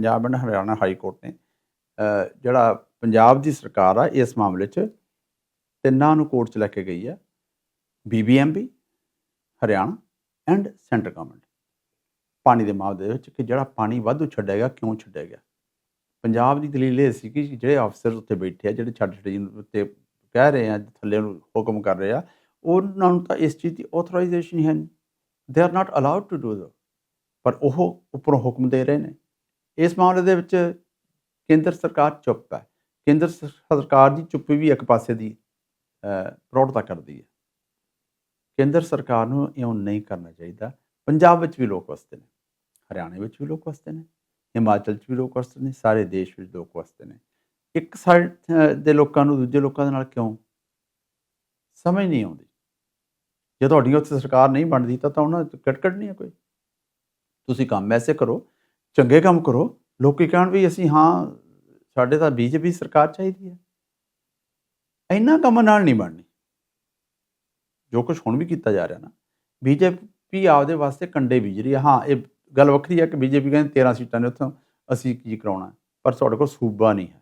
Punjab and Haryana high court ਨੇ ਜਿਹੜਾ ਪੰਜਾਬ ਦੀ ਸਰਕਾਰ ਆ, ਇਸ ਮਾਮਲੇ 'ਚ ਤਿੰਨਾਂ ਨੂੰ ਕੋਰਟ 'ਚ ਲੈ ਕੇ ਗਈ ਆ BBMB Haryana and centre government. ਪਾਣੀ ਦੇ ਮਾਮਲੇ ਵਿੱਚ ਕਿ ਜਿਹੜਾ ਪਾਣੀ ਵਾਧੂ ਛੱਡਿਆ ਗਿਆ, ਕਿਉਂ ਛੱਡਿਆ ਗਿਆ? ਪੰਜਾਬ ਦੀ ਦਲੀਲ ਇਹ ਸੀ ਕਿ ਜਿਹੜੇ ਅਫਸਰ ਉੱਥੇ ਬੈਠੇ ਆ, ਜਿਹੜੇ ਛੱਡ ਛੱਡੀ ਉੱਤੇ ਕਹਿ ਰਹੇ ਆ, ਥੱਲੇ ਨੂੰ ਹੁਕਮ ਕਰ ਰਹੇ ਆ, ਉਹਨਾਂ ਨੂੰ ਤਾਂ ਇਸ ਚੀਜ਼ ਦੀ ਆਥੋਰਾਈਜੇਸ਼ਨ ਹੀ ਹੈ ਨਹੀਂ। They are not allowed to do the ਪਰ ਉਹ ਉੱਪਰੋਂ ਹੁਕਮ ਦੇ ਰਹੇ ਨੇ। ਇਸ ਮਾਮਲੇ ਦੇ ਵਿੱਚ ਕੇਂਦਰ ਸਰਕਾਰ ਚੁੱਪ ਹੈ। ਕੇਂਦਰ ਸਰਕਾਰ ਦੀ ਚੁੱਪੀ ਵੀ ਇੱਕ ਪਾਸੇ ਦੀ ਪ੍ਰੋੜਤਾ ਕਰਦੀ ਹੈ। ਕੇਂਦਰ ਸਰਕਾਰ ਨੂੰ ਇਉਂ ਨਹੀਂ ਕਰਨਾ ਚਾਹੀਦਾ। ਪੰਜਾਬ ਵਿੱਚ ਵੀ ਲੋਕ ਵਸਦੇ ਨੇ, ਹਰਿਆਣੇ ਵਿੱਚ ਵੀ ਲੋਕ ਵਸਦੇ ਨੇ, ਹਿਮਾਚਲ 'ਚ ਵੀ ਲੋਕ ਵਸਦੇ ਨੇ, ਸਾਰੇ ਦੇਸ਼ ਵਿੱਚ ਲੋਕ ਵਸਦੇ ਨੇ। ਇੱਕ ਸਾਈਡ ਦੇ ਲੋਕਾਂ ਨੂੰ ਦੂਜੇ ਲੋਕਾਂ ਦੇ ਨਾਲ ਕਿਉਂ? ਸਮਝ ਨਹੀਂ ਆਉਂਦੀ। ਜੇ ਤੁਹਾਡੀ ਉੱਥੇ ਸਰਕਾਰ ਨਹੀਂ ਬਣਦੀ ਤਾਂ ਤਾਂ ਉਹਨਾਂ ਕਟਕਟ ਨਹੀਂ ਹੈ ਕੋਈ। ਤੁਸੀਂ ਕੰਮ ਐਸੇ ਕਰੋ ਚੰਗੇ ਕੰਮ ਕਰੋ। ਲੋਕੀ ਕਹਿਣ ਵੀ ਅਸੀਂ ਹਾਂ, ਸਾਡੇ ਤਾਂ ਬੀਜੇਪੀ ਸਰਕਾਰ ਚਾਹੀਦੀ ਹੈ। ਇੰਨਾ ਕੰਮ ਨਾਲ ਨਹੀਂ ਬਣਨੀ। ਜੋ ਕੁਝ ਹੁਣ ਵੀ ਕੀਤਾ ਜਾ ਰਿਹਾ ਨਾ, ਬੀਜੇਪੀ ਆਪਦੇ ਵਾਸਤੇ ਕੰਡੇ ਬੀਜ ਰਹੀ ਹੈ। ਹਾਂ, ਇਹ ਗੱਲ ਵੱਖਰੀ ਹੈ ਕਿ ਬੀਜੇਪੀ ਕਹਿੰਦੇ 13 ਸੀਟਾਂ ਨੇ, ਉੱਥੋਂ ਅਸੀਂ ਕੀ ਕਰਾਉਣਾ ਪਰ ਤੁਹਾਡੇ ਕੋਲ ਸੂਬਾ ਨਹੀਂ ਹੈ।